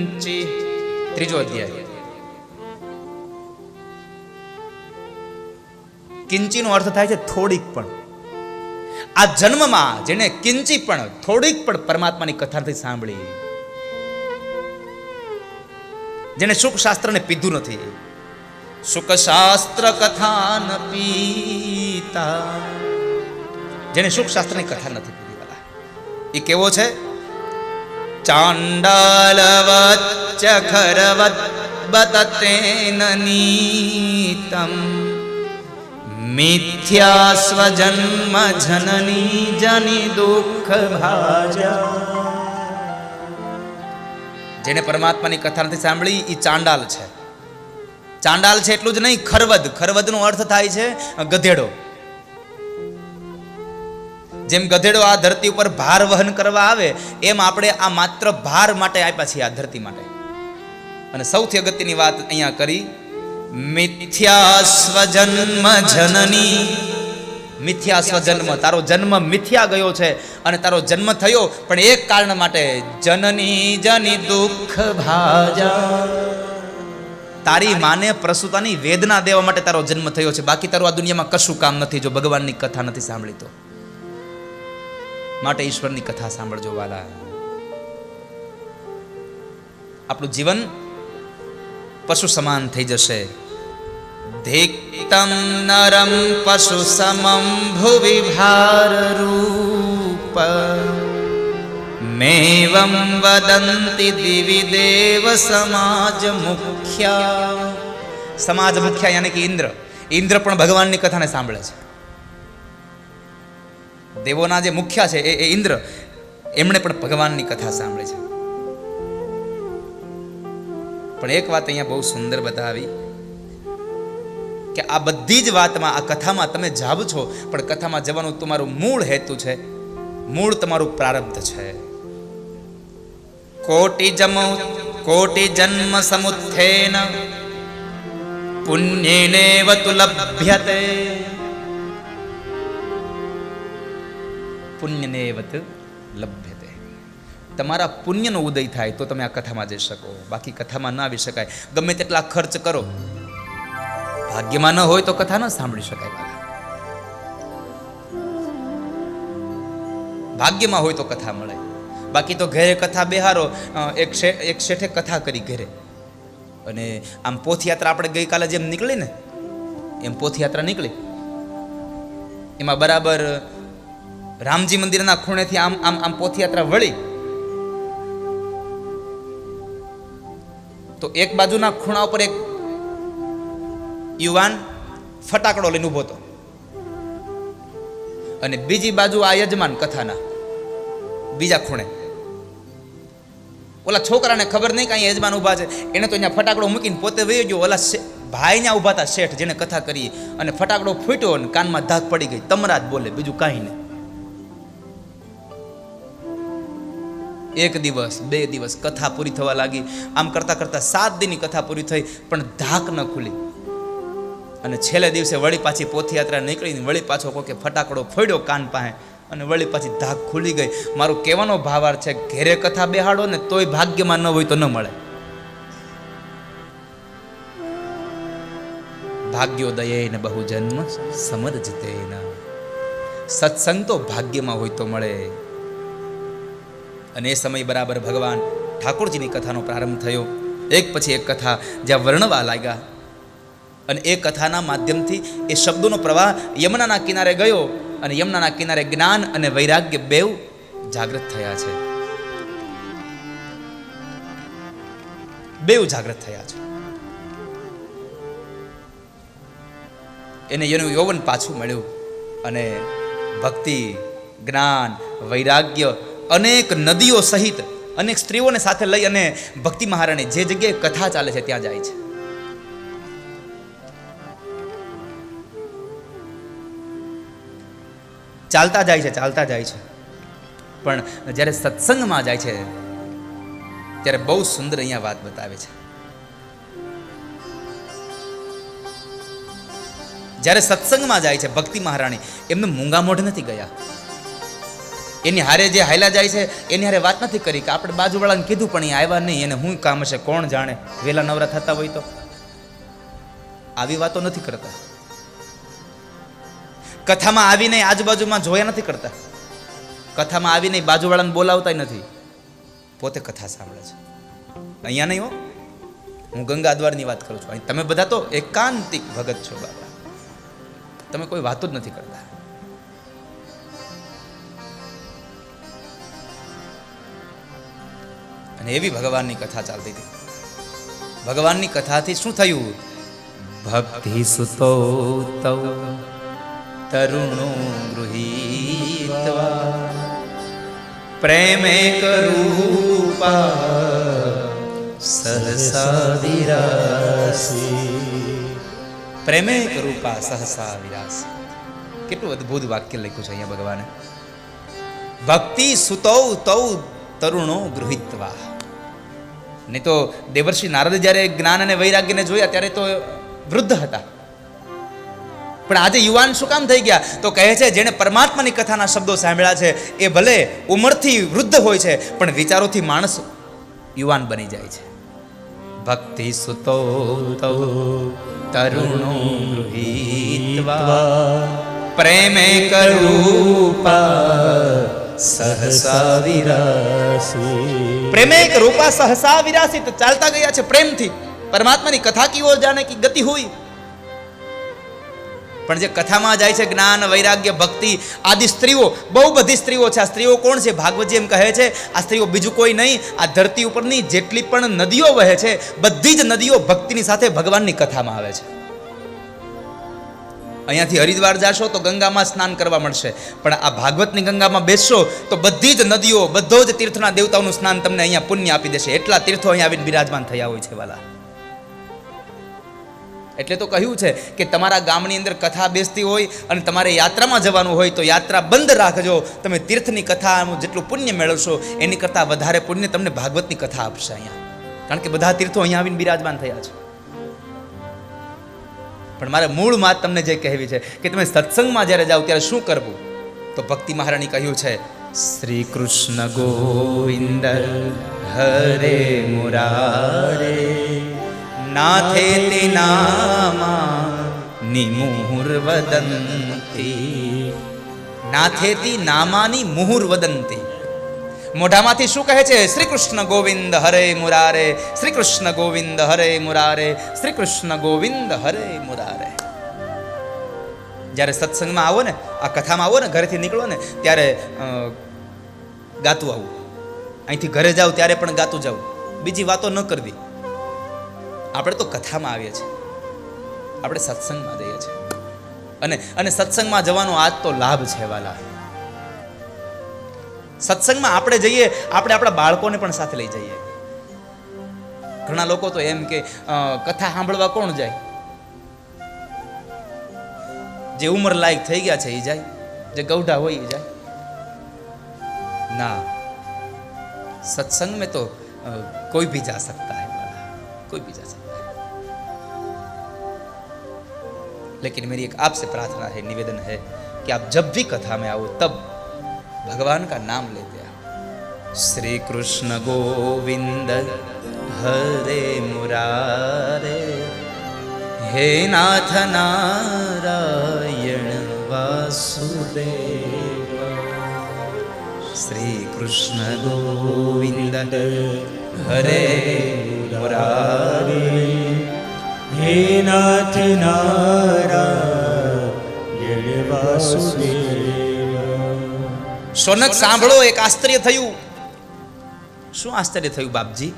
કિંચિ ત્રીજો અધ્યાય. કિંચીનો અર્થ થાય છે થોડીક પણ. આ જન્મમાં જેને કિંચી પણ, થોડીક પણ પરમાત્માની કથાથી સાંભળી. જેને સુખ શાસ્ત્રને પીધું નથી. સુખ શાસ્ત્ર કથા ન પીતા. જેને સુખ શાસ્ત્રની કથા નથી પીધી એ કેવો છે? ચાંડાલવચ્ચ ખરવત બતતેન નીતમ મિથ્યા સ્વજન્મ જનની જની દુઃખ ભાજા જેને પરમાત્માની કથા નથી સાંભળી એ ચાંડાલ છે ચાંડાલ છે એટલું જ નહીં, ખરવદ। ખરવદનો અર્થ થાય છે ગધેડો। જેમ ગધેડો આ ધરતી ઉપર ભાર વહન કરવા આવે એમ આપણે આ માત્ર ભાર માટે આપ્યા છીએ આ ધરતી માટે. અને સૌથી અગત્યની વાત અહીંયા કરી મિથ્યા સ્વજન્મ જનની. મિથ્યા સ્વજન્મ. તારો જન્મ મિથ્યા ગયો છે અને તારો જન્મ થયો પણ એક કારણ માટે જનની જની દુઃખ ભાજા. તારી માને પ્રસુતાની વેદના દેવા માટે તારો જન્મ થયો છે. બાકી તારું આ દુનિયામાં કશું કામ નથી જો ભગવાનની કથા નથી સાંભળી તો. માટે ઈશ્વરની કથા સાંભળજો વાલા આપણું જીવન પશુ સમાન થઈ જશે. ધિક્તમ નરમ પશુ સમમ ભુવિ ભાર રૂપ. મેવમ વદંતિ દિવિ દેવ સમાજ મુખ્યા. સમાજ મુખ્યા યાની કે ઇન્દ્ર. ઇન્દ્ર પણ ભગવાનની કથાને સાંભળે છે. દેવોના જે મુખ્ય છે એ ઇન્દ્ર, એમણે પણ ભગવાનની કથા સાંભળી છે. પણ એક વાત અહીંયા બહુ સુંદર બતાવી કે આ બધી જ વાતમાં, આ કથામાં તમે જાવ છો, પણ કથામાં જવાનું તમારું મૂળ હેતુ છે. મૂળ તમારું પ્રારબ્ધ છે. કોટી જમ, કોટી જન્મ સમુત્થેન, પુણ્યેનેવ તુ લભ્યતે. પુણ્યનેવત લભ્યતે. તમારા પુણ્યનો ઉદય થાય તો તમે આ કથામાં જઈ શકો. બાકી કથામાં ના આવી શકાય. ગમે તેટલા ખર્ચ કરો. ભાગ્યમાં ન હોય તો કથા ન સાંભળી શકાય ભાગ્યમાં હોય તો કથા મળે. બાકી તો ઘરે કથા બેહારો એક એક શેઠે કથા કરી ઘરે. અને આમ પોથયાત્રા આપણે ગઈકાલે જેમ નીકળી ને, એમ પોથયાત્રા નીકળી. એમાં બરાબર રામજી મંદિરના ખૂણેથી આમ આમ આમ પોથયાત્રા વળી તો એક બાજુના ખૂણા ઉપર એક યુવાન ફટાકડો લઈને ઊભો હતો. અને બીજી બાજુ આ યજમાન કથાના બીજા ખૂણે. ઓલા છોકરાને ખબર નહીં કે અહીંયા યજમાન ઊભા છે? એને તો અહીંયા ફટાકડો મૂકીને પોતે વહી ગયો. ઓલા ભાઈ ત્યાં ઊભા હતા શેઠ જેને કથા કરી અને ફટાકડો ફૂટ્યો અને કાનમાં ધાક પડી ગઈ. તમરા જ બોલે, બીજું કાંઈ નહીં. એક દિવસ, બે દિવસ કથા પૂરી થવા લાગી. આમ કરતા કરતા સાત દિનની કથા પૂરી થઈ, પણ ધાક ન ખુલી. અને છેલ્લે દિવસે વળી પાછી પોથયાત્રા નીકળીને વળી પાછો કોકે ફટાકડો ફોડ્યો કાન પાસે અને વળી પાછી ધાક ખુલી ગઈ. મારો કહેવાનો ભાવાર છે, ઘેરે કથા બેહાડો ને તોય ભાગ્યમાં ન હોય તો ન મળે. ભાગ્યોદયે ને બહુ જન્મ સમરજતે સત્સંગ તો ભાગ્યમાં હોય તો મળે. અને એ સમય બરાબર ભગવાન ઠાકોરજીની કથાનો પ્રારંભ થયો. એક પછી એક કથા જ્યાં વર્ણવા લાગ્યા. અને એ કથાના માધ્યમથી એ શબ્દોનો પ્રવાહ યમુનાના કિનારે ગયો અને યમુનાના કિનારે જ્ઞાન અને વૈરાગ્ય બેવ જાગૃત થયા છે. બેવ જાગૃત થયા છે. એને એનું યૌવન પાછું મળ્યું અને ભક્તિ, જ્ઞાન, વૈરાગ્ય અનેક નદીઓ સહિત અનેક સ્ત્રીઓને સાથે લઈ અને ભક્તિ મહારાણી જે જગ્યાએ કથા ચાલે છે ત્યાં જાય છે. ચાલતા જાય છે, ચાલતા જાય છે. પણ જ્યારે સત્સંગમાં જાય છે, ત્યારે બહુ સુંદર અહીંયા વાત બતાવે છે. જ્યારે સત્સંગમાં જાય છે, ભક્તિ મહારાણી, એમને મૂંગા મોઢ નથી ગયા. એની હારે જે હાયલા જાય છે, એની હારે વાત નથી કરી કે આપણે બાજુવાળાને કીધું પણ એ આવ્યા નહીં. એને શું કામ હશે, કોણ જાણે? વેલા નવરા થતા હોય તો. આવી વાતો નથી કરતા. કથામાં આવીને આજુબાજુમાં જોયા નથી કરતા. કથામાં આવીને બાજુવાળાને બોલાવતા નથી. પોતે કથા સાંભળે છે. અહીંયા નહીં હો. હું ગંગા દ્વારની વાત કરું છું. અહીં તમે બધા તો એકાંતિક ભગત છો બાબા. તમે કોઈ વાતો જ નથી કરતા. અને એવી ભગવાનની કથા ચાલતી હતી. ભગવાનની કથાથી શું થયું? ભક્તિ સુતો તૌ તરુણો ગૃહીત્વા. પ્રેમે કરૂપા સહસા વિરાસી. પ્રેમે કરૂપા સહસા વિરાસી. કેટલું અદ્ભુત વાક્ય લખ્યું છે અહીંયા ભગવાને. ભક્તિ સુતૌ તૌ તરુણો ગૃહિતવા. નહીં તો દેવર્ષિ નારદ જ્યારે જ્ઞાન અને વૈરાગ્યને જોયા ત્યારે તો વૃદ્ધ હતા. પણ આજે યુવાન શું કામ થઈ ગયા? તો કહે છે જેણે પરમાત્માની કથાના શબ્દો સાંભળ્યા છે એ ભલે ઉંમરથી વૃદ્ધ હોય છે પણ વિચારોથી માણસ યુવાન બની જાય છે. ભક્તિ સુતો તરુણો ગૃહીત્વા. પ્રેમે કરૂપા સહસા પ્રેમે એક રૂપા સહસા વિરાસિત ચાલતા ગયા છે પ્રેમથી. પરમાત્માની કથા કી જાણે કે ગતિ હોય પણ જે કથામાં જાય છે જ્ઞાન, વૈરાગ્ય, ભક્તિ, આદિ સ્ત્રીઓ, બહુ બધી સ્ત્રીઓ છે. આ સ્ત્રીઓ કોણ છે? ભાગવતજી એમ કહે છે, આ સ્ત્રીઓ બીજું કોઈ નહીં. આ ધરતી ઉપરની જેટલી પણ નદીઓ વહે છે, બધી જ નદીઓ ભક્તિની સાથે ભગવાનની કથામાં આવે છે. અહીંયાથી હરિદ્વાર જાશો તો ગંગામાં સ્નાન કરવા મળશે. પણ આ ભાગવતની ગંગામાં બેસશો તો બધી જ નદીઓ, બધો જ તીર્થના દેવતાઓનું સ્નાન તમને અહીંયા પુણ્ય આપી દેશે. એટલા તીર્થો અહીંયા આવીને બિરાજમાન થયા હોય છે વાલા. એટલે તો કહ્યું છે કે તમારા ગામની અંદર કથા બેસતી હોય અને તમારે યાત્રામાં જવાનું હોય તો યાત્રા બંધ રાખજો. તમે તીર્થની કથાનું જેટલું પુણ્ય મેળવશો, એની કરતાં વધારે પુણ્ય તમને ભાગવતની કથા આપશે અહીંયા. કારણ કે બધા તીર્થો અહીંયા આવીને બિરાજમાન થયા છે. પણ મારે મૂળ વાત તમને જે કહેવી છે કે તમે સત્સંગમાં જ્યારે જાઓ ત્યારે શું કરવું? તો ભક્તિ મહારાણી કહ્યું છે, શ્રી કૃષ્ણ ગોવિંદ, હરે મુરારે, નાથે તે નામા નિમુહુર વદંતી નાથેતી નામાની મુહુર વદંતી મોઢામાંથી શું કહે છે? શ્રી કૃષ્ણ ગોવિંદ હરે મુરારે શ્રી કૃષ્ણ ગોવિંદ હરે મુરારે શ્રી કૃષ્ણ ગોવિંદ હરે મુરારે. જ્યારે સત્સંગમાં આવો ને, આ કથામાં આવો ને, ઘરેથી નીકળો ને, ત્યારે ગાતું આવું. અહીંથી ઘરે જાઉં ત્યારે પણ ગાતું જાઉં બીજી વાતો ન કરવી. આપણે તો કથામાં આવીએ છીએ. આપણે સત્સંગમાં જઈએ છીએ. અને અને સત્સંગમાં જવાનો આજ તો લાભ છે, વાલા. સત્સંગમાં આપણે જઈએ આપણે આપણા બાળકોને પણ સાથે લઈ જઈએ ઘણા લોકો તો એમ કે અ, કથા સાંભળવા કોણ જાય જે ઉંમર લાયક થઈ ગયા છે એ જાય જે ગૌઢા હોય એ જાય ના सत्संग में तो अ, कोई भी जा सकता है वाला कोई भी जा सकता है लेकिन मेरी एक आपसे प्रार्थना है निवेदन है कि आप जब भी कथा में आओ तब भगवान का नाम ले हैं श्री कृष्ण गोविंद हरे मुरारे हे नाथ नारायण वासुदेव श्री कृष्ण गोविंद हरे मुरारे हे नाथ नारायण वासुदेव સોનક, સાંભળો, એક આશ્ચર્ય થયું. શું આશ્ચર્ય થયું, બાપજી?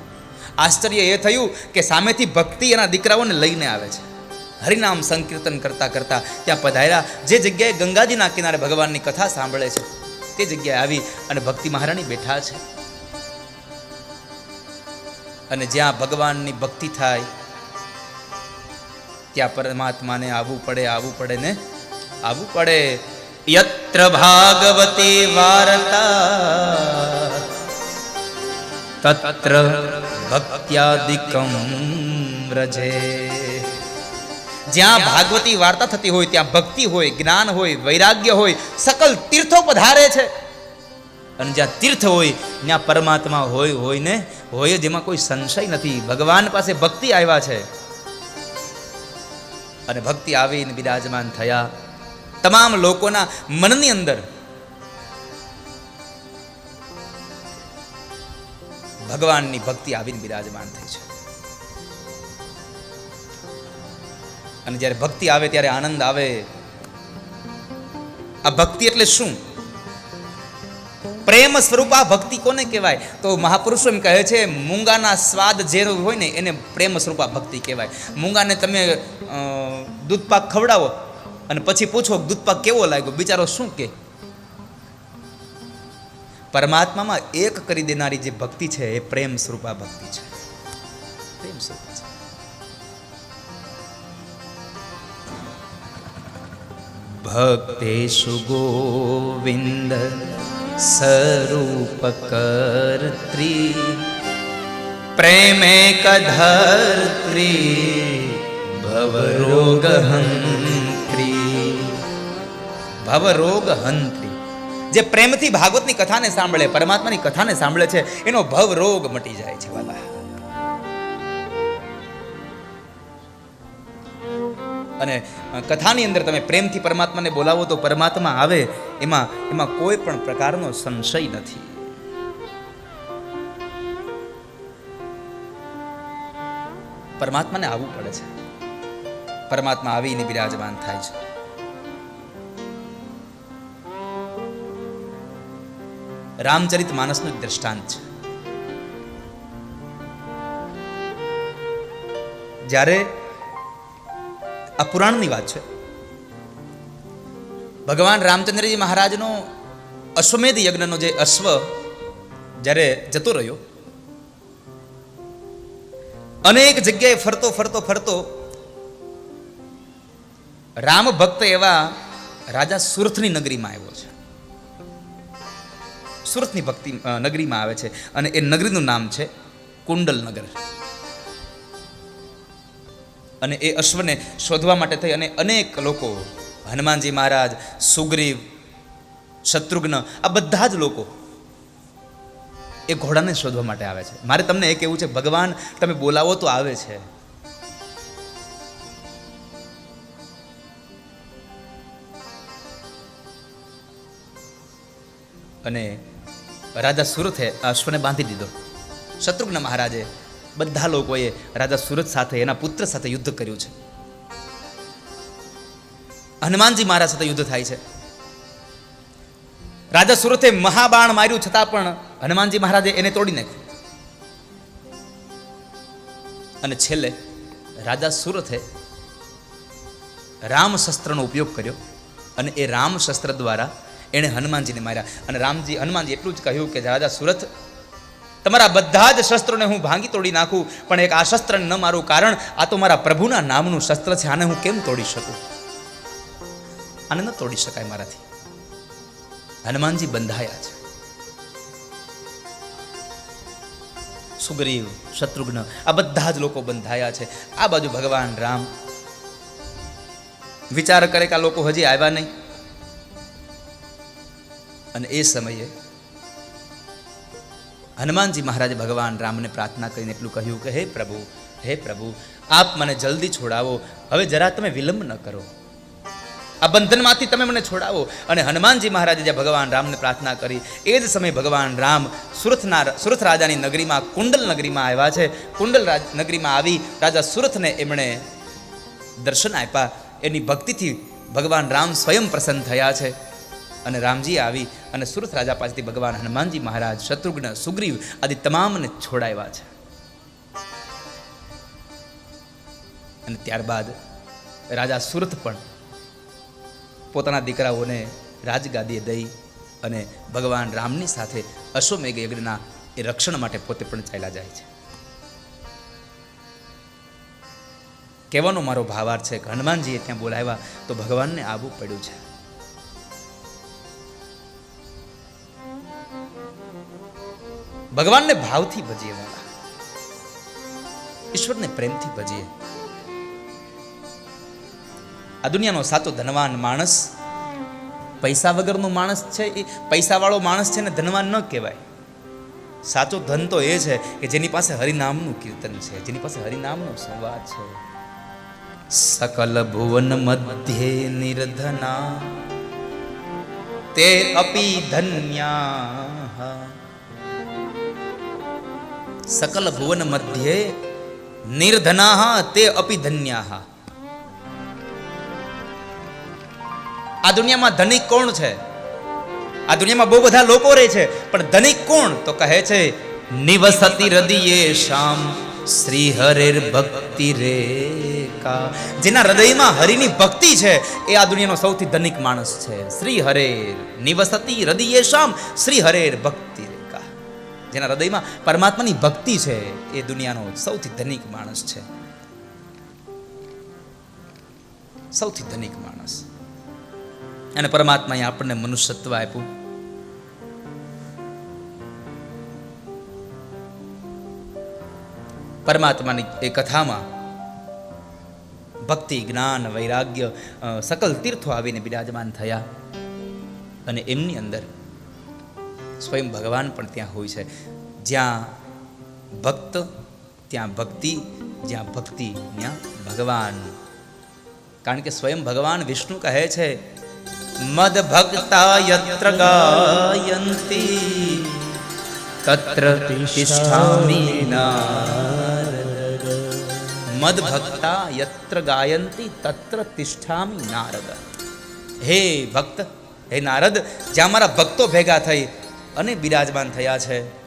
આશ્ચર્ય એ થયું કે સામેથી ભક્તિ એના દીકરાઓને લઈને આવે છે. હરિનામ સંકીર્તન કરતા કરતા ત્યાં પધાર્યા. જે જગ્યાએ ગંગાજીના કિનારે ભગવાનની કથા સાંભળે છે, તે જગ્યાએ આવી અને ભક્તિ મહારાણી બેઠા છે. અને જ્યાં ભગવાનની ભક્તિ થાય, ત્યાં પરમાત્માને આવવું પડે આવવું પડે ને? આવવું પડે. યત્ર ભાગવતી વાર્તા તત્ર ભક્ત્યાદિકમ રજે જ્યાં ભાગવતી વાર્તા થતી હોય, ત્યાં ભક્તિ હોય, જ્ઞાન હોય, વૈરાગ્ય હોય, સકલ તીર્થો પધારે છે. અને જ્યાં તીર્થ હોય, ત્યાં પરમાત્મા હોય હોય ને હોય જ એમાં કોઈ સંશય નથી. ભગવાન પાસે ભક્તિ આવ્યા છે. અને ભક્તિ આવીને બિરાજમાન થયા. તમામ લોકોના મનની અંદર ભગવાનની ભક્તિ આવીને બિરાજમાન થઈ છે. અને જ્યારે ભક્તિ આવે ત્યારે આનંદ આવે. આ ભક્તિ એટલે શું? પ્રેમ સ્વરૂપ આ ભક્તિ કોને કહેવાય? તો મહાપુરુષો એમ કહે છે, મૂંગાના સ્વાદ જે હોય ને એને પ્રેમ સ્વરૂપ આ ભક્તિ કહેવાય. મૂંગાને તમે દૂધપાક ખવડાવો અને પછી પૂછો દૂધપાક કેવો લાગ્યો? બિચારો શું કે? પરમાત્મામાં એક કરી દેનારી જે ભક્તિ છે, એ પ્રેમ સ્વરૂપ ભક્તિ છે. પ્રેમ સ્વરૂપ છે. ભક્તેશુ ગોવિંદ સ્વરૂપ કર્ત્રી પ્રેમે કધર્ત્રી ભવરોગ હંત્રી ભવરોગ હંત્રી. જે પ્રેમથી ભાગવતની કથાને સાંભળે, પરમાત્માની કથાને સાંભળે છે, એનો ભવરોગ મટી જાય છે બાબા. અને કથાની અંદર તમે પ્રેમથી પરમાત્માને બોલાવો તો પરમાત્મા આવે, એમાં એમાં કોઈ પણ પ્રકારનો સંશય નથી. પરમાત્માને આવવું પડે છે. પરમાત્મા આવીને બિરાજમાન થાય છે. રામચરિત માનસનું એક દ્રષ્ટાંત છે. જ્યારે આ પુરાણની વાત છે, ભગવાન રામચંદ્રજી મહારાજનો અશ્વમેધ યજ્ઞનો જે અશ્વ જ્યારે જતો રહ્યો, અનેક જગ્યાએ ફરતો ફરતો ફરતો રામ ભક્ત એવા રાજા સુરથની નગરીમાં આવ્યો છે. સુરતની ભક્તિ નગરીમાં આવે છે અને એ નગરીનું નામ છે કુંડલ નગર અને એ અશ્વને શોધવા માટે થઈ અને અનેક લોકો, હનુમાનજી મહારાજ, સુગ્રીવ, શત્રુઘ્ન, આ બધા જ લોકો એ ઘોડાને શોધવા માટે આવે છે. મારે તમને એ કહેવું છે, ભગવાન તમે બોલાવો તો આવે છે. અને રાજા સુરથે અશ્વને બાંધી દીધો. શત્રુઘ્ન મહારાજે બધા લોકોએ રાજા સુરત સાથે, એના પુત્ર સાથે યુદ્ધ કર્યું છે. હનુમાનજી મહારાજ સાથે યુદ્ધ થાય છે. રાજા સુરતે મહાબાણ માર્યું છતાં પણ હનુમાનજી મહારાજે એને તોડી નાખ્યું. અને છેલ્લે રાજા સુરથે રામ શસ્ત્રનો ઉપયોગ કર્યો અને એ રામ શસ્ત્ર દ્વારા એણે હનુમાનજીને માર્યા. અને રામજી હનુમાનજી એટલું જ કહ્યું કે રાજા સુરત. તમારા બધા જ શસ્ત્રોને હું ભાંગી તોડી નાખું, પણ એક આ શસ્ત્ર ન મારું કારણ, આ તો મારા પ્રભુના નામનું શસ્ત્ર છે. આને હું કેમ તોડી શકું? આને ન તોડી શકાય મારાથી. હનુમાનજી બંધાયા છે. સુગ્રીવ, શત્રુઘ્ન, આ બધા જ લોકો બંધાયા છે. આ બાજુ ભગવાન રામ. વિચાર કરે કે આ લોકો હજી આવ્યા નહીં? અને એ સમયે હનુમાનજી મહારાજે ભગવાન રામને પ્રાર્થના કરીને એટલું કહ્યું કે, હે પ્રભુ હે પ્રભુ, આપ મને જલ્દી છોડાવો. હવે જરા તમે વિલંબ ન કરો. આ બંધનમાંથી તમે મને છોડાવો. અને હનુમાનજી મહારાજે જે ભગવાન રામને પ્રાર્થના કરી, એ જ સમયે ભગવાન રામ સુરતના સુરત રાજાની નગરીમાં, કુંડલ નગરીમાં આવ્યા છે. કુંડલ રાજ, નગરીમાં આવી રાજા સુરતને એમણે દર્શન આપ્યા. એની ભક્તિથી ભગવાન રામ સ્વયં પ્રસન્ન થયા છે. અને રામજી આવી અને સુરત રાજા પાસેથી ભગવાન હનુમાનજી મહારાજ, શત્રુઘ્ન, સુગ્રીવ આદિ તમામને છોડાવ્યા છે. અને ત્યારબાદ રાજા સુરત પણ પોતાના દીકરાઓને રાજગાદીએ દઈ અને ભગવાન રામની સાથે અશ્વમેઘ યજ્ઞના એ રક્ષણ માટે પોતે પણ ચાલ્યા જાય છે. કહેવાનો મારો ભાવાર્થ છે કે હનુમાનજીએ ત્યાં બોલાવ્યા તો ભગવાનને આવવું પડ્યું છે. ભગવાનને ભાવથી ભજીએ વાલા ઈશ્વરને પ્રેમથી ભજીએ. આ દુનિયાનો સાચો ધનવાન માણસ, પૈસા વગરનો માણસ છે એ, પૈસાવાળો માણસ છે ને ધનવાન ન કહેવાય. સાચો ધન તો એ છે કે જેની પાસે હરિનામનું કીર્તન છે, જેની પાસે હરિનામનો સંવાદ છે. સકલ ભુવન મધ્યે નિર્ધના, તે અપી ધન્યા. સકલ ભુવન મધ્યે નિર્ધના તે અપી ધન્યા આ દુનિયામાં ધનિક કોણ છે? આ દુનિયામાં બહુ બધા લોકો રહે છે, પણ ધનિક કોણ? તો કહે છે, નિવસતી હૃદયે શામ શ્રી હરેર ભક્તિ રેકા જેના હૃદયમાં હરિની ભક્તિ છે, એ આ દુનિયાનો સૌથી ધનિક માણસ છે. શ્રી હરેર નિવસતી હૃદયે શામ શ્રી હરેર ભક્તિ જેના હૃદયમાં પરમાત્માની ભક્તિ છે, એ દુનિયાનો સૌથી ધનિક માણસ છે. સૌથી ધનિક માણસ. અને પરમાત્માએ આપણને મનુષ્યત્વ આપ્યું. પરમાત્માની એ કથામાં ભક્તિ, જ્ઞાન, વૈરાગ્ય સકલ તીર્થો આવીને બિરાજમાન થયા. અને એમની અંદર સ્વયં ભગવાન પણ ત્યાં હોય છે. જ્યાં ભક્ત, ત્યાં ભક્તિ, જ્યાં ભક્તિ, ત્યાં ભગવાન. કારણ કે સ્વયં ભગવાન વિષ્ણુ કહે છે, મદ ભક્તા યત્ર ગાયંતી તત્ર તિષ્ઠામિ મદ ભક્તા યત્ર ગાયંતી, તત્ર તિષ્ઠામિ નારદ. હે ભક્ત, હે નારદ, જ્યાં મારા ભક્તો ભેગા થઈ અને બિરાજમાન થયા છે.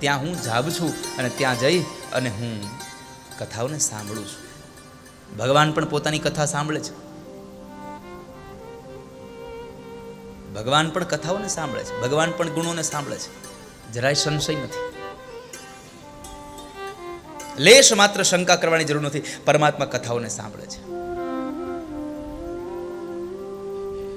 ત્યાં હું જાગ છું અને ત્યાં જઈ અને હું કથાઓને સાંભળું છું. ભગવાન પણ પોતાની કથા સાંભળે છે. ભગવાન પણ કથાઓને સાંભળે છે. ભગવાન પણ ગુણોને સાંભળે છે. જરાય સંશય નથી. લેશ માત્ર શંકા કરવાની જરૂર નથી. પરમાત્મા કથાઓને સાંભળે છે.